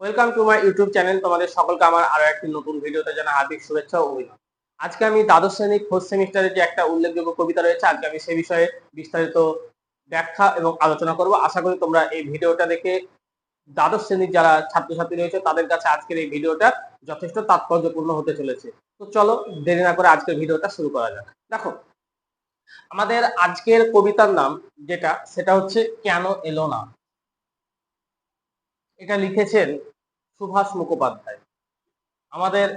Welcome to my YouTube channel তোমাদের সকলকে আমার আরও একটি নতুন ভিডিওতে জানা হার্দিক শুভেচ্ছা ও অভিনন্দন। আজকে আমি দ্বাদশ শ্রেণি ফোর্থ সেমিস্টারে যে একটা উল্লেখযোগ্য কবিতা রয়েছে, আজকে আমি সেই বিষয়ে বিস্তারিত ব্যাখ্যা এবং আলোচনা করব। আশা করি তোমরা এই ভিডিওটা দেখে দ্বাদশ শ্রেণির যারা ছাত্রছাত্রী রয়েছে, তাদের কাছে আজকের এই ভিডিওটা যথেষ্ট তাৎপর্যপূর্ণ হতে চলেছে। তো চলো, দেরি না করে আজকের ভিডিওটা শুরু করা যাক। দেখো, আমাদের আজকের কবিতার নাম যেটা, সেটা হচ্ছে, কেন এলো না? এটা লিখেছেন সুভাষ মুখোপাধ্যায়। আমাদের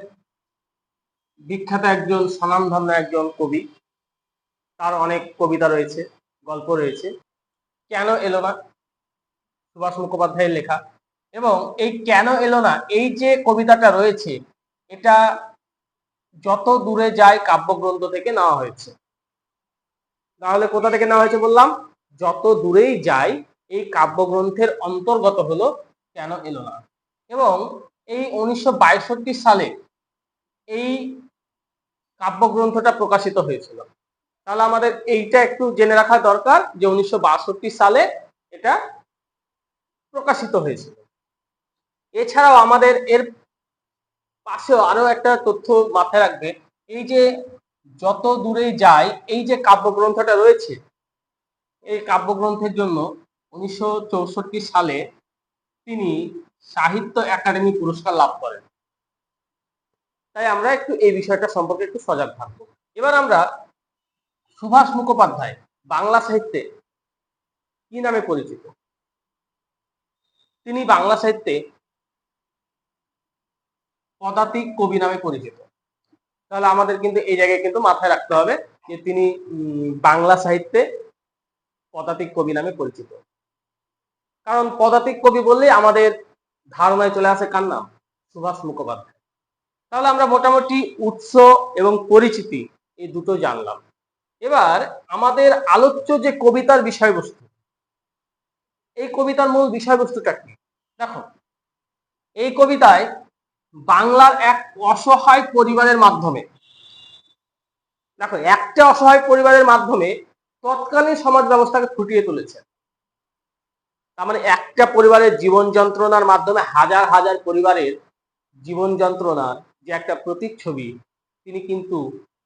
বিখ্যাত একজন, স্বনামধন্য একজন কবি। তার অনেক কবিতা রয়েছে, গল্প রয়েছে। কেন এলো না? সুভাষ মুখোপাধ্যায়ের লেখা। এবং এই কেন এলো না, এই যে কবিতাটা রয়েছে, এটা যত দূরে যায় কাব্যগ্রন্থ থেকে নেওয়া হয়েছে। তাহলে কোথা থেকে নেওয়া হয়েছে বললাম? যত দূরেই যায়, এই কাব্যগ্রন্থের অন্তর্গত হলো কেন এলো না? এবং এই উনিশশো বাষট্টি সালে এই কাব্যগ্রন্থটা প্রকাশিত হয়েছিল। তাহলে আমাদের এইটা একটু জেনে রাখা দরকার যে উনিশশো বাষট্টি সালে এটা প্রকাশিত হয়েছিল। এছাড়াও আমাদের এর পাশেও আরও একটা তথ্য মাথায় রাখবে, এই যে যত দূরে যায় এই যে কাব্যগ্রন্থটা রয়েছে, এই কাব্যগ্রন্থের জন্য উনিশশো চৌষট্টি সালে তিনি সাহিত্য একাডেমি পুরস্কার লাভ করেন। তাই আমরা একটু এই বিষয়টা সম্পর্কে একটু সজাগ থাকব। এবার আমরা সুভাষ মুখোপাধ্যায়, বাংলা সাহিত্যে কি নামে পরিচিত? তিনি বাংলা সাহিত্যে পদাতিক কবি নামে পরিচিত। তাহলে আমাদের কিন্তু এই জায়গায় কিন্তু মাথায় রাখতে হবে যে তিনি বাংলা সাহিত্যে পদাতিক কবি নামে পরিচিত। কারণ পদাতিক কবি বললেই আমাদের ধারণায় চলে আসে কার নাম? সুভাষ মুখোপাধ্যায়। তাহলে আমরা মোটামুটি উৎস এবং পরিচিতি এই দুটো জানলাম। এবার আমাদের আলোচ্য যে কবিতার বিষয়বস্তু, এই কবিতার মূল বিষয়বস্তুটা কি? দেখো, এই কবিতায় বাংলার এক অসহায় পরিবারের মাধ্যমে, দেখো, একটা অসহায় পরিবারের মাধ্যমে তৎকালীন সমাজ ব্যবস্থাকে ফুটিয়ে তুলেছে। তার মানে একটা পরিবারের জীবন যন্ত্রণার মাধ্যমে হাজার হাজার পরিবারের জীবন যন্ত্রণার যে একটা প্রতিচ্ছবি, তিনি কিন্তু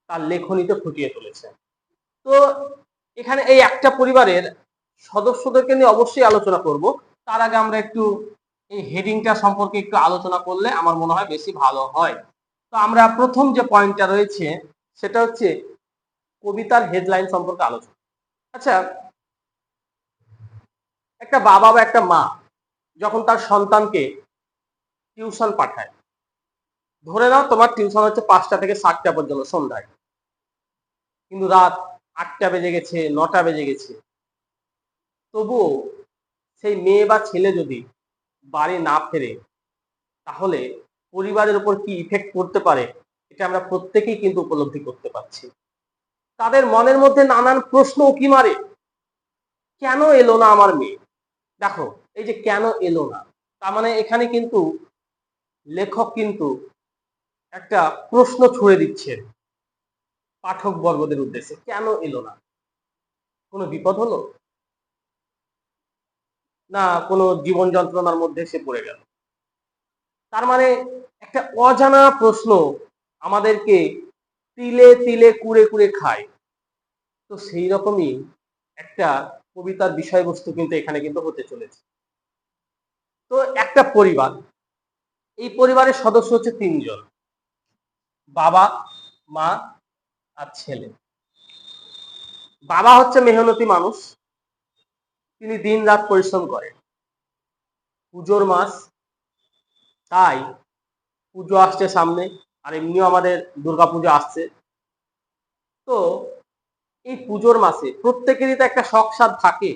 তার লেখনীতে ফুটিয়ে তুলেছেন। তো এখানে এই একটা পরিবারের সদস্যদেরকে নিয়ে অবশ্যই আলোচনা করব। তার আগে আমরা একটু এই হেডিংটা সম্পর্কে একটু আলোচনা করলে আমার মনে হয় বেশি ভালো হয়। তো আমরা প্রথম যে পয়েন্টটা রয়েছে, সেটা হচ্ছে কবিতার হেডলাইন সম্পর্কে আলোচনা। আচ্ছা একটা বাবা বা একটা মা যখন তার সন্তানকে টিউশন পাঠায়, ধরে নাও তোমার টিউশন হচ্ছে পাঁচটা থেকে সাতটা পর্যন্ত সন্ধ্যায়। কিন্তু রাত আটটা বেজে গেছে, নটা বেজে গেছে। তবুও সেই মেয়ে বা ছেলে যদি বাড়ি না ফেরে, তাহলে পরিবারের উপর কি ইফেক্ট করতে পারে, এটা আমরা প্রত্যেকেই কিন্তু উপলব্ধি করতে পারছি। তাদের মনের মধ্যে নানান প্রশ্ন কি মারে? কেন এলো না আমার মেয়ে? দেখো, এই যে কেন এলো না? তার মানে এখানে কিন্তু লেখক কিন্তু একটা প্রশ্ন ছুড়ে দিচ্ছেন পাঠক বর্গদের উদ্দেশ্যে, কেন এলো না? কোনো বিপদ হলো? না, কোনো জীবন যন্ত্রণার মধ্যে সে পড়ে গেল? তার মানে একটা অজানা প্রশ্ন আমাদেরকে তিলে তিলে কুড়ে কুড়ে খায়। তো সেই রকমই একটা কবিতার বিষয়বস্তু কিন্তু এখানে কিন্তু হতে চলেছে। তো একটা পরিবার, এই পরিবারের সদস্য হচ্ছে তিনজন। বাবা, মা আর ছেলে। বাবা হচ্ছে মেহনতি মানুষ। তিনি দিন রাত পরিশ্রম করেন। পুজোর মাস, তাই পুজো আসছে সামনে, আর এমনিও আমাদের দুর্গা পুজো আসছে। তো এই পুজোর মাসে প্রত্যেকেরই তো একটা শখ সাদ থাকে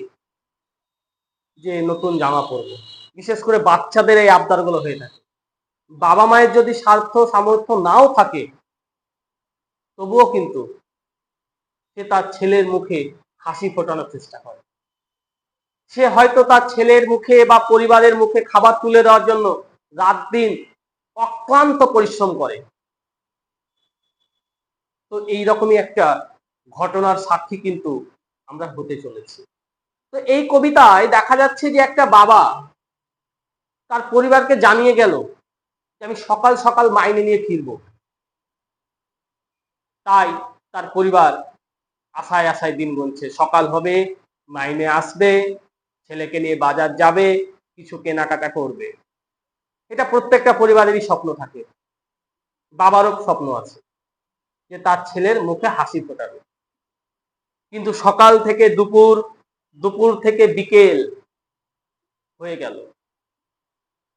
যে নতুন জামা পরবো। বিশেষ করে বাচ্চাদের এই আবদারগুলো হয়ে থাকে। বাবা মায়ের যদি স্বার্থ সামর্থ্য নাও থাকে, তবুও কিন্তু সে তার ছেলের মুখে হাসি ফোটানোর চেষ্টা করে। সে হয়তো তার ছেলের মুখে বা পরিবারের মুখে খাবার তুলে দেওয়ার জন্য রাত দিন অক্লান্ত পরিশ্রম করে। তো এইরকমই একটা ঘটনার সাক্ষী কিন্তু আমরা হতে চলেছি। তো এই কবিতায় দেখা যাচ্ছে যে একটা বাবা তার পরিবারকে জানিয়ে গেল যে আমি সকাল সকাল মাইনে নিয়ে ফিরবো। তাই তার পরিবার আশায় আশায় দিন গুনছে। সকাল হবে, মাইনে আসবে, ছেলেকে নিয়ে বাজার যাবে, কিছু কেনাকাটা করবে। এটা প্রত্যেকটা পরিবারেরই স্বপ্ন থাকে। বাবারও স্বপ্ন আছে যে তার ছেলের মুখে হাসি ফোটাবে। কিন্তু সকাল থেকে দুপুর দুপুর থেকে বিকেল হয়ে গেল।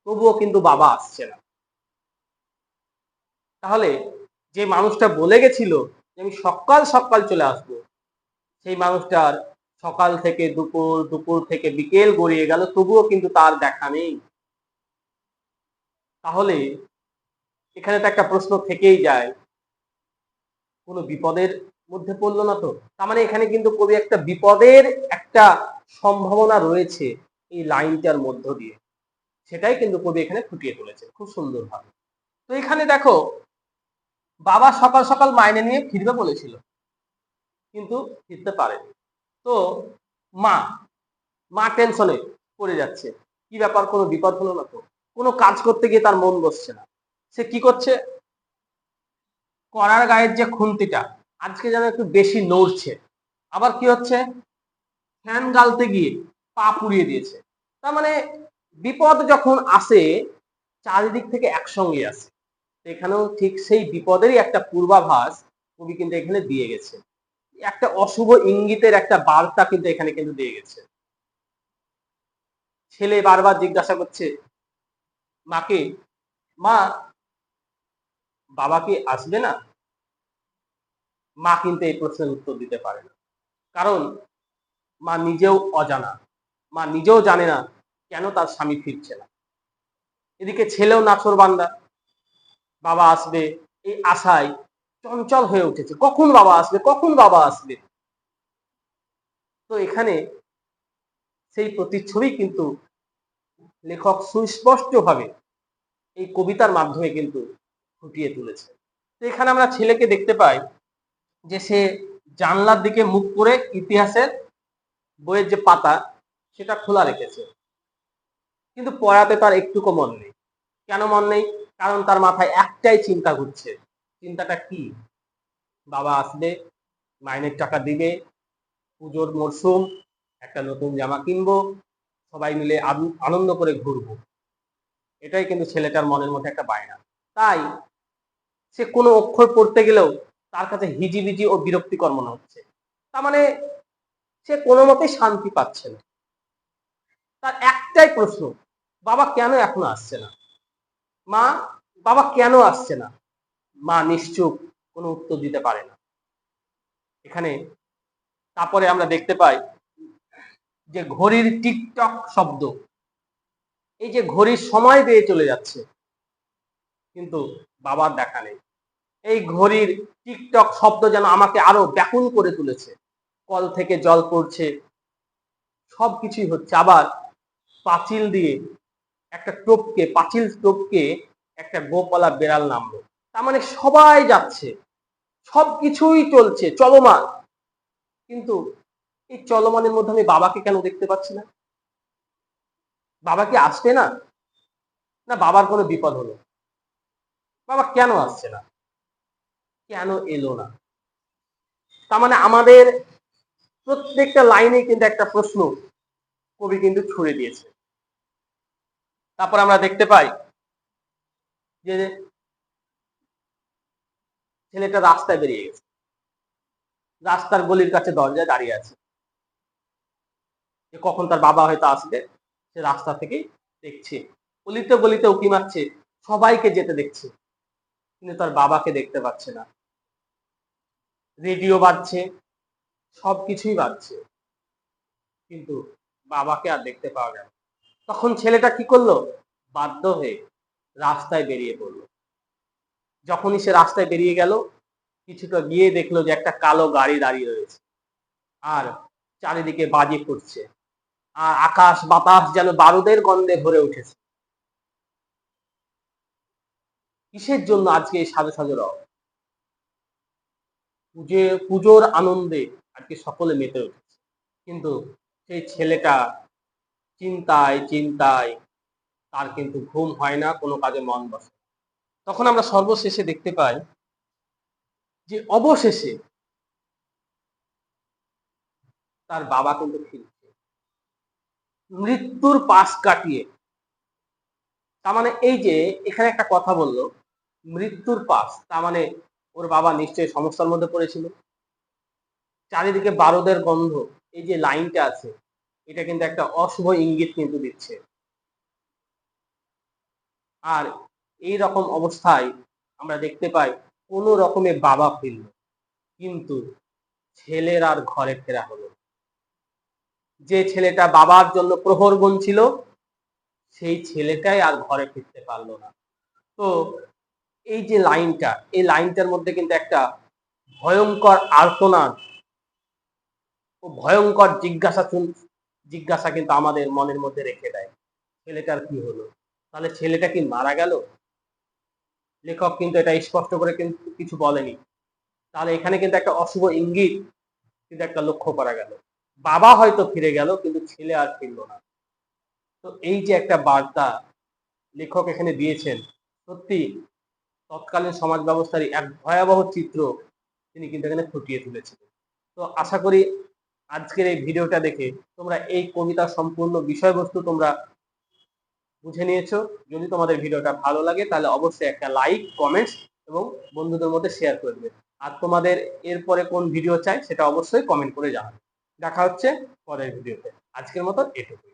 তবুও কিন্তু বাবা আসছে না। তাহলে যে মানুষটা বলে গেছিল যে আমি সকাল সকাল চলে আসব, সেই মানুষটার সকাল থেকে দুপুর দুপুর থেকে বিকেল গড়িয়ে গেল, তবুও কিন্তু তার দেখা নেই। তাহলে এখানে তো একটা প্রশ্ন থেকেই যায়, কোনো বিপদের মধ্যে পড়ল না তো? তার মানে এখানে কিন্তু কবি একটা বিপদের একটা সম্ভাবনা রয়েছে এই লাইনটার মধ্য দিয়ে। সেটাই কিন্তু কবি এখানে ফুটিয়ে তুলেছে খুব সুন্দরভাবে। তো এখানে দেখো, বাবা সকাল সকাল মাইনে নিয়ে ফিরবে বলেছিল, কিন্তু ফিরতে পারেনি। তো মা মা টেনশনে পড়ে যাচ্ছে। কি ব্যাপার, কোনো বিপদ হলো না তো? কোনো কাজ করতে গিয়ে তার মন বসছে না। সে কি করছে? করার গায়ের যে খুন্তিটা আজকে যেন একটু বেশি নড়ছে। আবার কি হচ্ছে? ফ্যান গালতে গিয়ে পা পুড়িয়ে দিয়েছে। তার মানে বিপদ যখন আসে, চারিদিক থেকে একসঙ্গে আসে এখানেও ঠিক সেই বিপদেরই একটা পূর্বাভাস কবি কিন্তু এখানে দিয়ে গেছে। একটা অশুভ ইঙ্গিতের একটা বার্তা কিন্তু এখানে কিন্তু দিয়ে গেছে। ছেলে বারবার জিজ্ঞাসা করছে, মাকে, মা, বাবা কি আসবে না? মা কিন্তু এই প্রশ্নের উত্তর দিতে পারে না। কারণ মা নিজেও অজানা। মা নিজেও জানে না কেন তার স্বামী ফিরছে না। এদিকে ছেলেও নাছর বান্দা বাবা আসবে, এই আশায় চঞ্চল হয়ে উঠেছে। কখন বাবা আসবে? কখন বাবা আসবে? তো এখানে সেই প্রতিচ্ছবি কিন্তু লেখক সুস্পষ্টভাবে এই কবিতার মাধ্যমে কিন্তু ফুটিয়ে তুলেছে। তো এখানে আমরা ছেলেকে দেখতে পাই। যে সে জানলার দিকে মুখ করে ইতিহাসের বইয়ের যে পাতা, সেটা খোলা রেখেছে। কিন্তু পড়াতে তার একটুকু মন নেই। কেন মন নেই? কারণ তার মাথায় একটাই চিন্তা ঘুরছে। চিন্তাটা কি? বাবা আসবে, মাইনের টাকা দিবে, পুজোর মরশুম একটা নতুন জামা কিনবো, সবাই মিলে আনন্দ করে ঘুরবো। এটাই কিন্তু ছেলেটার মনের মধ্যে একটা বায়না। তাই সে কোনো অক্ষর পড়তে গেলেও তার কাছে হিজিবিজি ও বিরক্তিকর মনে হচ্ছে। তার মানে সে কোনো মতেই শান্তি পাচ্ছে না। তার একটাই প্রশ্ন, বাবা কেন এখনও আসছে না? মা, বাবা কেন আসছে না? মা নিশ্চুপ, কোনো উত্তর দিতে পারে না। এখানে তারপরে আমরা দেখতে পাই যে ঘড়ির টিকটক শব্দ। এই যে ঘড়ির সময় দিয়ে চলে যাচ্ছে, কিন্তু বাবার দেখা নেই। এই ঘড়ির টিকটক শব্দ যেন আমাকে আরও ব্যাকুল করে তুলেছে। কল থেকে জল পড়ছে। সব কিছুই হচ্ছে। আবার পাঁচিল দিয়ে একটা টোপকে, পাঁচিল টোপকে একটা গোপালা বেড়াল নামলো। তার মানে সবাই যাচ্ছে। সব কিছুই চলছে, চলমান। কিন্তু এই চলমানের মধ্যে আমি বাবাকে কেন দেখতে পাচ্ছি না? বাবা কি আসবে না? না, বাবার কোনো বিপদ হলো। বাবা কেন আসছে না? কেন এলো না? তার মানে আমাদের প্রত্যেকটা লাইনে কিন্তু একটা প্রশ্ন কবি কিন্তু ছুড়ে দিয়েছে। তারপর আমরা দেখতে পাই যে ছেলেটা রাস্তায় বেরিয়ে গেছে। রাস্তার গলির কাছে দরজায় দাঁড়িয়ে আছে। যে কখন তার বাবা হয়তো আসবে, সে রাস্তা থেকেই দেখছে। গলিতে গলিতে উকি মারছে? সবাইকে যেতে দেখছে। কিন্তু তার বাবাকে দেখতে পাচ্ছে না। রেডিও বাজছে সব কিছুই বাজছে কিন্তু বাবাকে আর দেখতে পাওয়া গেল। তখন ছেলেটা কি করল? বাধ্য হয়ে রাস্তায় বেরিয়ে পড়ল। যখনই সে রাস্তায় বেরিয়ে গেল, কিছুটা গিয়ে দেখল যে একটা কালো গাড়ি দাঁড়িয়ে রয়েছে। আর চারিদিকে বাজি ফুটছে। আর আকাশ বাতাস যেন বারুদের গন্ধে ভরে উঠেছে। কিসের জন্য আজকে এই সাজো সাজো রব পুজো, পুজোর আনন্দে আজকে সকলে মেতে উঠেছে। কিন্তু সেই ছেলেটা চিন্তায় চিন্তায় তার কিন্তু ঘুম হয় না, কোনো কাজে মন বসে তখন আমরা সর্বশেষে দেখতে পাই যে অবশেষে তার বাবা কিন্তু ফিরছে। মৃত্যুর পাশ কাটিয়ে। তার মানে এই যে এখানে একটা কথা বলল, মৃত্যুর পাশ, তার মানে ওর বাবা নিশ্চয়ই সমস্যার মধ্যে পড়েছিল। চারিদিকে বারুদের গন্ধ, এই যে লাইনটা আছে, এটা কিন্তু একটা অশুভ ইঙ্গিত কিন্তু দিচ্ছে। আর এই রকম অবস্থায় আমরা দেখতে পাই, কোনো রকমে বাবা ফিরল, কিন্তু ছেলের আর ঘরে ফেরা হলো। যে ছেলেটা বাবার জন্য প্রহর গুনছিল, সেই ছেলেটাই আর ঘরে ফিরতে পারল না। তো এই যে লাইনটা, এই লাইনটার মধ্যে কিন্তু একটা ভয়ঙ্কর আর্তনাদ ও ভয়ঙ্কর জিজ্ঞাসা জিজ্ঞাসা কিন্তু আমাদের মনের মধ্যে রেখে দেয়। ছেলেটার কি হলো? তাহলে ছেলেটা কি মারা গেল? লেখক কিন্তু এটা স্পষ্ট করে কিন্তু কিছু বলেনি। তাহলে এখানে কিন্তু একটা অশুভ ইঙ্গিত কিন্তু একটা লক্ষ্য করা গেল। বাবা হয়তো ফিরে গেল, কিন্তু ছেলে আর ফিরলো না। তো এই যে একটা বার্তা লেখক এখানে দিয়েছেন, সত্যি তৎকালীন সমাজ ব্যবস্থারই এক ভয়াবহ চিত্র তিনি কিন্তু এখানে ফুটিয়ে তুলেছিলেন। তো আশা করি আজকের এই ভিডিওটা দেখে তোমরা এই কবিতার সম্পূর্ণ বিষয়বস্তু তোমরা বুঝে নিয়েছো। যদি তোমাদের ভিডিওটা ভালো লাগে, তাহলে অবশ্যই একটা লাইক, কমেন্টস এবং বন্ধুদের মধ্যে শেয়ার করে দেবে। আর তোমাদের এরপরে কোন ভিডিও চাই, সেটা অবশ্যই কমেন্ট করে জানাবে। দেখা হচ্ছে পরের ভিডিওতে। আজকের মতো এটুকুই।